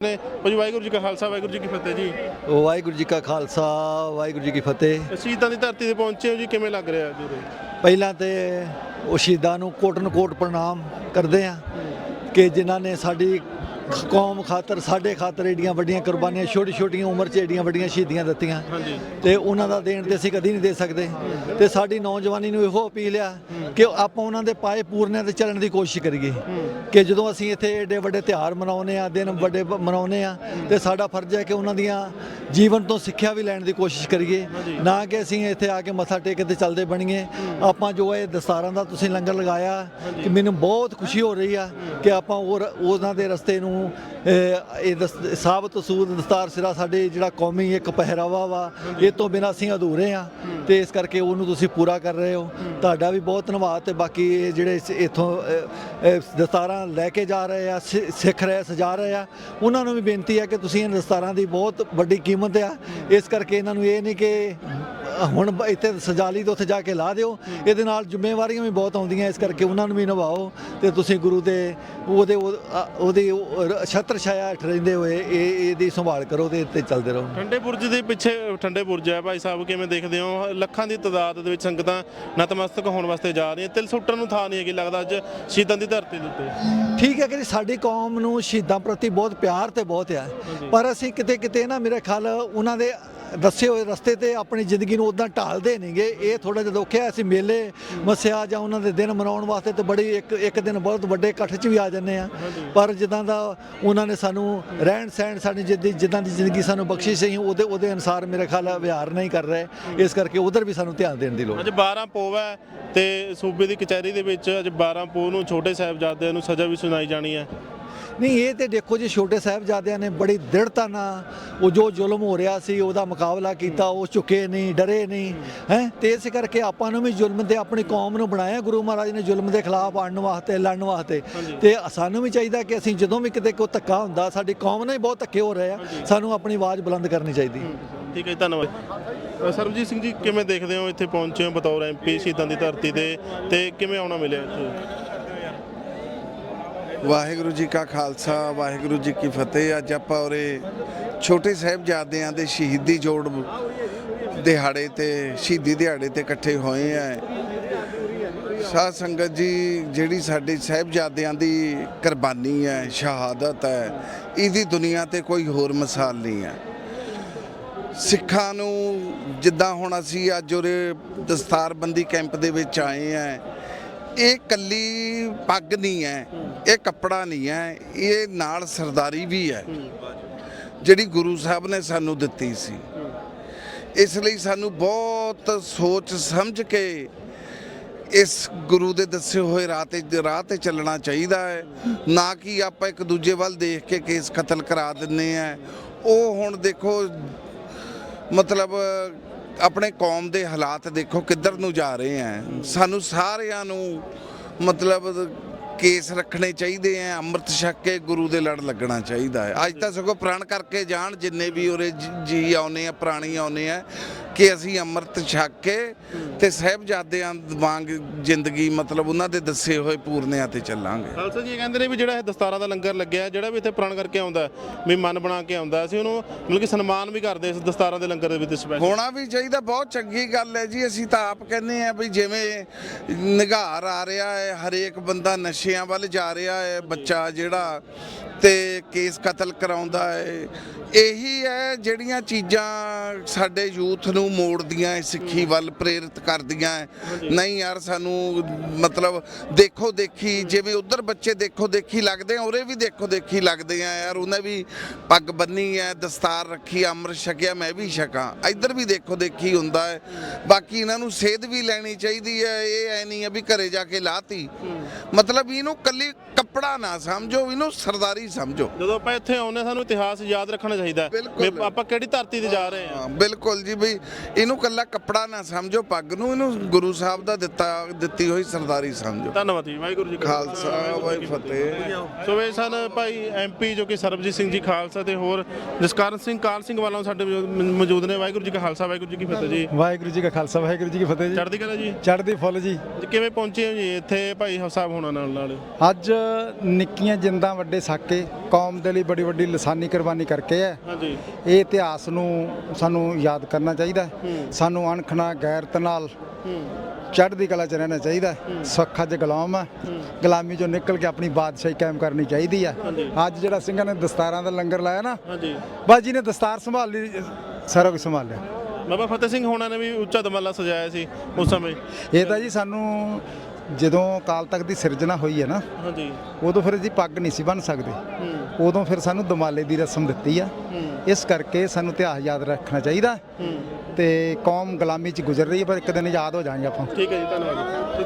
ਨੇ ਭਾਜੀ ਵਾਹਿਗੁਰੂ ਜੀ ਕਾ ਖਾਲਸਾ ਵਾਹਿਗੁਰੂ ਜੀ ਕੀ ਫਤਿਹ ਜੀ ਵਾਹਿਗੁਰੂ ਜੀ ਕਾ ਖਾਲਸਾ ਵਾਹਿਗੁਰੂ ਜੀ ਕੀ ਫਤਿਹ ਸ਼ਹੀਦਾਂ ਦੀ ਧਰਤੀ ਤੇ ਪਹੁੰਚੇ ਹੋ ਜੀ ਕਿਵੇਂ ਲੱਗ ਰਿਹਾ ਜੀ ਉਰੇ? ਪਹਿਲਾਂ ਤੇ ਉਹ ਸ਼ਹੀਦਾਂ ਨੂੰ ਕੋਟਨ ਕੋਟ ਪ੍ਰਣਾਮ ਕਰਦੇ ਆ ਕਿ ਜਿਨ੍ਹਾਂ ਨੇ ਸਾਡੀ ਕੌਮ ਖਾਤਰ ਸਾਡੇ ਖਾਤਰ ਏਡੀਆਂ ਵੱਡੀਆਂ ਕੁਰਬਾਨੀਆਂ ਛੋਟੀ ਛੋਟੀਆਂ ਉਮਰ 'ਚ ਏਡੀਆਂ ਵੱਡੀਆਂ ਸ਼ਹੀਦੀਆਂ ਦਿੱਤੀਆਂ। ਤੇ ਉਹਨਾਂ ਦਾ ਦੇਣ ਤੇ ਅਸੀਂ ਕਦੀ ਨਹੀਂ ਦੇ ਸਕਦੇ। ਤੇ ਸਾਡੀ ਨੌਜਵਾਨੀ ਨੂੰ ਇਹੋ ਅਪੀਲ ਆ ਕਿ ਆਪਾਂ ਉਹਨਾਂ ਦੇ ਪਾਏ ਪੂਰਨਿਆਂ ਤੇ ਚੱਲਣ ਦੀ ਕੋਸ਼ਿਸ਼ ਕਰੀਏ। ਕਿ ਜਦੋਂ ਅਸੀਂ ਇੱਥੇ ਏਡੇ ਵੱਡੇ ਤਿਉਹਾਰ ਮਨਾਉਂਦੇ ਆ ਦਿਨ ਵੱਡੇ ਮਨਾਉਂਦੇ ਆ ਤੇ ਸਾਡਾ ਫਰਜ਼ ਹੈ ਕਿ ਉਹਨਾਂ ਦੀਆਂ ਜੀਵਨ ਤੋਂ ਸਿੱਖਿਆ ਵੀ ਲੈਣ ਦੀ ਕੋਸ਼ਿਸ਼ ਕਰੀਏ। ਨਾ ਕਿ ਅਸੀਂ ਇੱਥੇ ਆ ਕੇ ਮੱਥਾ ਟੇਕ ਤੇ ਚੱਲਦੇ ਬਣੀਏ। ਆਪਾਂ ਜੋ ਇਹ ਦਸਤਾਰਾਂ ਦਾ ਤੁਸੀਂ ਲੰਗਰ ਲਗਾਇਆ ਕਿ ਮੈਨੂੰ ਬਹੁਤ ਖੁਸ਼ੀ ਹੋ ਰਹੀ ਆ ਕਿ ਆਪਾਂ ਉਹ ਉਹਨਾਂ ਦੇ ਰਸਤੇ ਨੂੰ ਅਹ, ਇਹ ਸਾਬਤ ਸੂਦ ਦਸਤਾਰ ਸਿਰਾ ਸਾਡੇ ਜਿਹੜਾ ਕੌਮੀ ਇੱਕ ਪਹਿਰਾਵਾ ਵਾ ਇਹ ਤੋਂ ਬਿਨਾਂ ਅਸੀਂ ਅਧੂਰੇ ਆ। ਤੇ ਇਸ ਕਰਕੇ ਉਹਨੂੰ ਤੁਸੀਂ ਪੂਰਾ ਕਰ ਰਹੇ ਹੋ। ਤੁਹਾਡਾ ਵੀ ਬਹੁਤ ਧੰਨਵਾਦ ਤੇ ਬਾਕੀ ਇਹ ਜਿਹੜੇ ਇੱਥੋਂ ਦਸਤਾਰਾਂ ਲੈ ਕੇ ਜਾ ਰਹੇ ਆ ਸਿੱਖ ਰਹੇ ਸਜਾ ਰਹੇ ਆ ਉਹਨਾਂ ਨੂੰ ਵੀ ਬੇਨਤੀ ਹੈ ਕਿ ਤੁਸੀਂ ਇਹਨਾਂ ਦਸਤਾਰਾਂ ਦੀ ਬਹੁਤ ਵੱਡੀ ਕੀਮਤ ਆ। ਇਸ ਕਰਕੇ ਇਹਨਾਂ ਨੂੰ ਇਹ ਨਹੀਂ ਕਿ ਹੁਣ ਬ- ਇੱਥੇ ਸਜਾ ਲਈ ਤੇ ਉੱਥੇ ਜਾ ਕੇ ਲਾ ਦਿਓ। ਇਹਦੇ ਨਾਲ ਜ਼ਿੰਮੇਵਾਰੀਆਂ ਵੀ ਬਹੁਤ ਆਉਂਦੀਆਂ ਇਸ ਕਰਕੇ ਉਹਨਾਂ ਨੂੰ ਵੀ ਨਿਭਾਓ। ਤੇ ਤੁਸੀਂ ਗੁਰੂ ਦੇ ਉਹਦੇ ਉਹ- ਅ- ਉਹਦੀ ਉਹ ਰ- ਛਤਰ ਛਾਇਆ ਹੇਠ ਰਹਿੰਦੇ ਹੋਏ ਇਹ ਇਹਦੀ ਸੰਭਾਲ ਕਰੋ ਤੇ ਇੱਥੇ ਚੱਲਦੇ ਰਹੋ। ਠੰਡੇ ਬੁਰਜ ਦੇ ਪਿੱਛੇ ਠੰਡੇ ਬੁਰਜ ਹੈ ਭਾਈ ਸਾਹਿਬ ਕਿਵੇਂ ਦੇਖਦੇ ਹੋ? ਲੱਖਾਂ ਦੀ ਤਾਦਾਦ ਦੇ ਵਿੱਚ ਸੰਗਤਾਂ ਨਤਮਸਤਕ ਹੋਣ ਵਾਸਤੇ ਜਾ ਰਹੀਆਂ। ਤਿਲ ਸੁੱਟਣ ਨੂੰ ਥਾਂ ਨਹੀਂ ਹੈਗੀ ਲੱਗਦਾ ਅੱਜ ਸ਼ਹੀਦਾਂ ਦੀ ਧਰਤੀ ਦੇ ਉੱਤੇ। ਠੀਕ ਹੈ ਕਿ ਸਾਡੀ ਕੌਮ ਨੂੰ ਸ਼ਹੀਦਾਂ ਪ੍ਰਤੀ ਬਹੁਤ ਪਿਆਰ ਤੇ ਬਹੁਤ ਆ ਪਰ ਅਸੀਂ ਕਿਤੇ ਕਿਤੇ ਨਾ ਮੇਰੇ ਖਿਆਲ ਉਹਨਾਂ ਦੇ ਦੱਸੇ ਹੋਏ ਰਸਤੇ ਤੇ ਆਪਣੀ ਜ਼ਿੰਦਗੀ ਨੂੰ ਉਦਾਂ ਢਾਲਦੇ ਨਹੀਂਗੇ ਇਹ ਥੋੜਾ ਜਿਹਾ ਦੁੱਖ ਹੈ, ਅਸੀਂ ਮੇਲੇ ਮਸਿਆ ਜਾਂ ਉਹਨਾਂ ਦੇ ਦਿਨ ਮਨਾਉਣ ਵਾਸਤੇ ਤੇ ਬੜੀ ਇੱਕ ਇੱਕ ਦਿਨ ਬਹੁਤ ਵੱਡੇ ਇਕੱਠ 'ਚ ਵੀ ਆ ਜਾਂਦੇ ਆ ਪਰ ਜਿੱਦਾਂ ਦਾ ਉਹਨਾਂ ਨੇ ਸਾਨੂੰ ਰਹਿਣ ਸਹਿਣ ਸਾਡੀ ਜਿੱਦੀ, ਜਿੱਦਾਂ ਦੀ ਜ਼ਿੰਦਗੀ ਸਾਨੂੰ ਬਖਸ਼ੀ ਸੀ ਉਹਦੇ ਉਹਦੇ ਅਨੁਸਾਰ ਮੇਰੇ ਖਿਆਲ ਵਿਹਾਰ ਨਹੀਂ ਕਰ ਰਹੇ। ਇਸ ਕਰਕੇ ਉਧਰ ਵੀ ਸਾਨੂੰ ਧਿਆਨ ਦੇਣ ਦੀ ਲੋੜ ਅੱਜ 12 ਪੋਹ ਹੈ ਤੇ ਸੂਬੇ ਦੀ ਕਚਹਿਰੀ ਦੇ ਵਿੱਚ ਅੱਜ 12 ਪੋਹ ਨੂੰ ਛੋਟੇ ਸਾਹਿਬਜ਼ਾਦਿਆਂ ਨੂੰ ਸਜ਼ਾ ਵੀ ਸੁਣਾਈ ਜਾਣੀ ਹੈ। ਨਹੀਂ ਇਹ ਤੇ ਦੇਖੋ ਜੀ ਛੋਟੇ ਸਾਹਿਬਜ਼ਾਦਿਆਂ ਨੇ ਬੜੀ ਦ੍ਰਿੜਤਾ ਨਾਲ ਉਹ ਜੋ ਜ਼ੁਲਮ ਹੋ ਰਿਹਾ ਸੀ ਉਹਦਾ ਮੁਕਾਬਲਾ ਕੀਤਾ ਉਹ ਝੁਕੇ ਨਹੀਂ ਡਰੇ ਨਹੀਂ ਹੈ? ਤੇ ਇਸ ਕਰਕੇ ਆਪਾਂ ਨੂੰ ਵੀ ਜ਼ੁਲਮ ਤੇ ਆਪਣੀ ਕੌਮ ਨੂੰ ਬਣਾਇਆ। ਗੁਰੂ ਮਹਾਰਾਜ ਨੇ ਜ਼ੁਲਮ ਦੇ ਖਿਲਾਫ ਆੜਨ ਵਾਸਤੇ ਲੜਨ ਵਾਸਤੇ। ਤੇ ਸਾਨੂੰ ਵੀ ਚਾਹੀਦਾ ਕਿ ਅਸੀਂ ਜਦੋਂ ਵੀ ਕਿਤੇ ਕੋਈ ਧੱਕਾ ਹੁੰਦਾ ਸਾਡੀ ਕੌਮ ਨਾਲ ਹੀ ਬਹੁਤ ਧੱਕੇ ਹੋ ਰਹੇ ਆ। ਸਾਨੂੰ ਆਪਣੀ ਆਵਾਜ਼ ਬੁਲੰਦ ਕਰਨੀ ਚਾਹੀਦੀ। ਠੀਕ ਹੈ ਧੰਨਵਾਦ। ਸਰਬਜੀਤ ਸਿੰਘ ਜੀ ਕਿਵੇਂ ਦੇਖਦੇ ਹੋ ਇੱਥੇ ਪਹੁੰਚੇ ਹੋ ਬਤੌਰ ਐਮਪੀ ਸ਼ਹੀਦਾਂ ਦੀ ਧਰਤੀ ਤੇ? ਤੇ ਕਿਵੇਂ ਆਉਣਾ ਮਿਲਿਆ ਇੱਥੇ? ਵਾਹਿਗੁਰੂ ਜੀ ਕਾ ਖਾਲਸਾ, ਵਾਹਿਗੁਰੂ ਜੀ ਕੀ ਫਤਿਹ। ਅੱਜ ਆਪਾਂ ਉਰੇ ਛੋਟੇ ਸਾਹਿਬਜ਼ਾਦਿਆਂ ਦੇ ਸ਼ਹੀਦੀ ਜੋੜ ਦਿਹਾੜੇ ਤੇ, ਸ਼ਹੀਦੀ ਦਿਹਾੜੇ ਤੇ ਇਕੱਠੇ ਹੋਏ ਆ। ਸਾਧ ਸੰਗਤ ਜੀ, ਜਿਹੜੀ ਸਾਡੇ ਸਾਹਿਬਜ਼ਾਦਿਆਂ ਦੀ ਕੁਰਬਾਨੀ ਹੈ, ਸ਼ਹਾਦਤ ਹੈ, ਇਹਦੀ ਦੁਨੀਆ ਤੇ ਕੋਈ ਹੋਰ ਮਿਸਾਲ ਨਹੀਂ ਹੈ। ਸਿੱਖਾਂ ਨੂੰ ਜਿੱਦਾਂ ਹੁਣ ਅਸੀਂ ਅੱਜ ਉਰੇ ਦਸਤਾਰਬੰਦੀ ਕੈਂਪ ਦੇ ਵਿੱਚ ਆਏ ਆ ਇਹ ਕੱਲੀ ਪੱਗ ਨਹੀਂ ਹੈ, ਇਹ ਕੱਪੜਾ ਨਹੀਂ ਹੈ, ਇਹ ਨਾਲ ਸਰਦਾਰੀ ਵੀ ਹੈ। ਜਿਹੜੀ ਗੁਰੂ ਸਾਹਿਬ ਨੇ ਸਾਨੂੰ ਦਿੱਤੀ ਸੀ। ਇਸ ਲਈ ਸਾਨੂੰ ਬਹੁਤ ਸੋਚ ਸਮਝ ਕੇ ਇਸ ਗੁਰੂ ਦੇ ਦੱਸੇ ਹੋਏ ਰਾਹ ਤੇ ਰਾਹ ਤੇ ਚੱਲਣਾ ਚਾਹੀਦਾ ਹੈ। ਨਾ ਕਿ ਆਪਾਂ ਇੱਕ ਦੂਜੇ ਵੱਲ ਦੇਖ ਕੇ ਕੇਸ ਕਤਲ ਕਰਾ ਦਿੰਨੇ ਆ ਉਹ ਹੁਣ ਦੇਖੋ, ਮਤਲਬ ਆਪਣੇ ਕੌਮ ਦੇ ਹਾਲਾਤ ਦੇਖੋ ਕਿੱਧਰ ਨੂੰ ਜਾ ਰਹੇ ਆ ਸਾਨੂੰ ਸਾਰਿਆਂ ਨੂੰ ਮਤਲਬ ਕੇਸ ਰੱਖਣੇ ਚਾਹੀਦੇ ਆ ਅੰਮ੍ਰਿਤ ਛਕ ਕੇ ਗੁਰੂ ਦੇ ਲੜ ਲੱਗਣਾ ਚਾਹੀਦਾ ਹੈ ਅੱਜ ਤਾਂ ਸਗੋਂ ਪ੍ਰਣ ਕਰਕੇ ਜਾਣ, ਜਿੰਨੇ ਵੀ ਉਰੇ ਜ- ਜੀ ਆਉਨੇ ਆ, ਪ੍ਰਾਣੀ ਆਉਨੇ ਆ ਕਿ ਅਸੀਂ ਅੰਮ੍ਰਿਤ ਛਕ ਕੇ ਤੇ ਸਹਿਬਜ਼ਾਦਿਆਂ ਵਾਂਗ ਜ਼ਿੰਦਗੀ ਮਤਲਬ ਉਹਨਾਂ ਦੇ ਦੱਸੇ ਹੋਏ ਪੂਰਨਿਆਂ ਤੇ ਚੱਲਾਂਗੇ। ਖਾਲਸਾ ਜੀ ਇਹ ਕਹਿੰਦੇ ਨੇ ਵੀ ਜਿਹੜਾ ਇਹ ਦਸਤਾਰਾਂ ਦਾ ਲੰਗਰ ਲੱਗਿਆ ਜਿਹੜਾ ਵੀ ਇੱਥੇ ਪ੍ਰਣ ਕਰਕੇ ਆਉਂਦਾ ਵੀ ਮਨ ਬਣਾ ਕੇ ਆਉਂਦਾ ਅਸੀਂ ਉਹਨੂੰ ਮਤਲਬ ਕਿ ਸਨਮਾਨ ਵੀ ਕਰਦੇ ਇਸ ਦਸਤਾਰਾਂ ਦੇ ਲੰਗਰ ਦੇ ਵਿੱਚ ਸਪੈਸ਼ਲ ਹੋਣਾ ਵੀ ਚਾਹੀਦਾ ਬਹੁਤ ਚੰਗੀ ਗੱਲ ਹੈ ਜੀ ਅਸੀਂ ਤਾਂ ਆਪ ਕਹਿੰਦੇ ਆ ਵੀ ਜਿਵੇਂ ਨਿਗਾਰ ਆ ਰਿਹਾ ਹੈ ਹਰੇਕ ਬੰਦਾ ਨਸ਼ਿਆਂ ਵੱਲ ਜਾ ਰਿਹਾ ਹੈ ਬੱਚਾ ਜਿਹੜਾ ਤੇ ਕੇਸ ਕਤਲ ਕਰਾਉਂਦਾ ਹੈ ਇਹੀ ਹੈ ਜਿਹੜੀਆਂ ਚੀਜ਼ਾਂ ਸਾਡੇ ਯੂਥ ਨੂੰ ਮੋੜਦੀਆਂ ਹੈ ਸਿੱਖੀ ਵੱਲ ਪ੍ਰੇਰਿਤ ਕਰਦੀਆਂ ਹੈ ਨਹੀਂ ਯਾਰ ਸਾਨੂੰ ਮਤਲਬ ਦੇਖੋ ਦੇਖੀ ਜਿਵੇਂ ਉਧਰ ਬੱਚੇ ਦੇਖੋ ਦੇਖੀ ਲੱਗਦੇ ਆ ਉਰੇ ਵੀ ਦੇਖੋ ਦੇਖੀ ਲੱਗਦੇ ਆ ਯਾਰ। ਉਹਨੇ ਵੀ ਪੱਗ ਬੰਨੀ ਹੈ ਦਸਤਾਰ ਰੱਖੀ ਅੰਮ੍ਰਿਤ ਛਕਿਆ ਮੈਂ ਵੀ ਛਕਾਂ। ਇੱਧਰ ਵੀ ਦੇਖੋ ਦੇਖੀ ਹੁੰਦਾ ਹੈ ਬਾਕੀ ਇਹਨਾਂ ਨੂੰ ਸੇਧ ਵੀ ਲੈਣੀ ਚਾਹੀਦੀ ਹੈ ਇਹ ਐ ਨਹੀਂ ਹੈ ਵੀ ਘਰੇ ਜਾ ਕੇ ਲਾਤੀ। ਮਤਲਬ ਇਹਨੂੰ ਕੱਲੀ ਕੱਪੜਾ ਨਾ ਸਮਝੋ ਇਹਨੂੰ ਸਰਦਾਰੀ ਸਮਝੋ। ਜਦੋਂ ਆਪਾਂ ਇੱਥੇ ਆਉਂਦੇ ਸਾਨੂੰ ਇਤਿਹਾਸ ਯਾਦ ਰੱਖਣਾ ਚਾਹੀਦਾ ਹੈ ਬਿਲਕੁਲ। ਵੀ ਆਪਾਂ ਕਿਹੜੀ ਧਰਤੀ ਤੇ ਜਾ ਰਹੇ ਹਾਂ ਬਿਲਕੁਲ ਜੀ ਬਈ। ਇਹਨੂੰ ਕੱਲਾ ਕੱਪੜਾ ਨਾ ਸਮਝੋ ਪੱਗ ਨੂੰ ਇਹਨੂੰ ਗੁਰੂ ਸਾਹਿਬ ਦਾ ਦਿੱਤਾ ਦਿੱਤੀ ਹੋਈ ਸਰਦਾਰੀ ਸਮਝੋ। ਧੰਨਵਾਦ ਜੀ ਵਾਹਿਗੁਰੂ ਜੀ ਕਾ ਖਾਲਸਾ ਵਾਹਿਗੁਰੂ ਫਤਿਹ। ਸੋ ਇਹ ਸਨ ਭਾਈ ਐਮਪੀ ਜੋ ਕਿ ਸਰਬਜੀਤ ਸਿੰਘ ਜੀ ਖਾਲਸਾ ਤੇ ਹੋਰ ਜਸਕਰਨ ਸਿੰਘ ਕਾਲ ਸਿੰਘ ਵਾਲੋਂ ਸਾਡੇ ਮੌਜੂਦ- ਨੇ। ਵਾਹਿਗੁਰੂ ਜੀ ਕਾ ਖਾਲਸਾ ਵਾਹਿਗੁਰੂ ਜੀ ਕੀ ਫਤਿਹ ਜੀ। ਵਾਹਿਗੁਰੂ ਜੀ ਕਾ ਖਾਲਸਾ ਵਾਹਿਗੁਰੂ ਜੀ ਕੀ ਫਤਿਹ ਜੀ। ਚੜ੍ਹਦੀ ਕਲਾ ਜੀ। ਚੜ੍ਹਦੀ ਫੁੱਲ ਜੀ। ਜੀ, ਕਿਵੇਂ ਪਹੁੰਚੇ ਹੋ ਜੀ ਇੱਥੇ ਭਾਈ ਸਾਹਿਬ ਹੋਣਾ ਨਾਲ ਵਾਲੇ ਅੱਜ ਨਿੱਕੀਆਂ ਜਿੰਦਾਂ ਵੱਡੇ ਸਾਕੇ ਕੌਮ ਦੇ ਲਈ ਬੜੀ ਵੱਡੀ ਲਸਾਨੀ ਕੁਰਬਾਨੀ ਕਰਕੇ ਹੈ। ਹਾਂਜੀ। ਇਹ ਇਤਿਹਾਸ ਨੂੰ ਸਾਨੂੰ ਯਾਦ ਕਰਨਾ ਚਾਹੀਦਾ ਹੈ। ਸਾਨੂੰ ਅਣਖਣਾ ਗੈਰਤ ਨਾਲ ਚੜ੍ਹਦੀ ਕਲਾ ਚ ਰਹਿਣਾ ਚਾਹੀਦਾ। ਸੁੱਖ ਅੱਜ ਗੁਲਾਮ ਹੈ ਗੁਲਾਮੀ ਚੋਂ ਨਿਕਲ ਕੇ ਆਪਣੀ ਬਾਦਸ਼ਾਹੀ ਕਾਇਮ ਕਰਨੀ ਚਾਹੀਦੀ ਹਾਂਜੀ। ਅੱਜ ਜਿਹੜਾ ਸਿੰਘਾਂ ਨੇ ਦਸਤਾਰਾਂ ਦਾ ਲੰਗਰ ਲਾਇਆ ਨਾ ਬਾਜੀ ਨੇ ਦਸਤਾਰ ਸੰਭਾਲ ਲਈ ਸਾਰਾ ਕੁਝ ਸੰਭਾਲ ਲਿਆ। ਬਾਬਾ ਫਤਿਹ ਸਿੰਘ ਹੋਣਾ ਨੇ ਵੀ ਉੱਚਾ ਦਮਾਲਾ ਸਜਾਇਆ ਸੀ ਉਸ ਸਮੇਂ। ਇਹ ਤਾਂ ਜੀ ਸਾਨੂੰ ਜਦੋਂ ਕਾਲ ਤੱਕ ਦੀ ਸਿਰਜਣਾ ਹੋਈ ਹੈ ਨਾ ਹਾਂਜੀ। ਉਦੋਂ ਫਿਰ ਜੀ ਪੱਗ ਨਹੀਂ ਸੀ ਬਣ ਸਕਦੇ। ਉਦੋਂ ਫਿਰ ਸਾਨੂੰ ਦਮਾਲੇ ਦੀ ਰਸਮ ਦਿੱਤੀ ਆ। ਇਸ ਕਰਕੇ ਸਾਨੂੰ ਇਤਿਹਾਸ ਯਾਦ ਰੱਖਣਾ ਚਾਹੀਦਾ। ਤੇ ਕੌਮ ਗੁਲਾਮੀ ਚ ਗੁਜ਼ਰ ਰਹੀ ਹੈ, ਪਰ ਇੱਕ ਦਿਨ ਯਾਦ ਹੋ ਜਾਾਂਗੇ ਆਪਾਂ। ਠੀਕ ਹੈ ਜੀ, ਧੰਨਵਾਦ ਜੀ।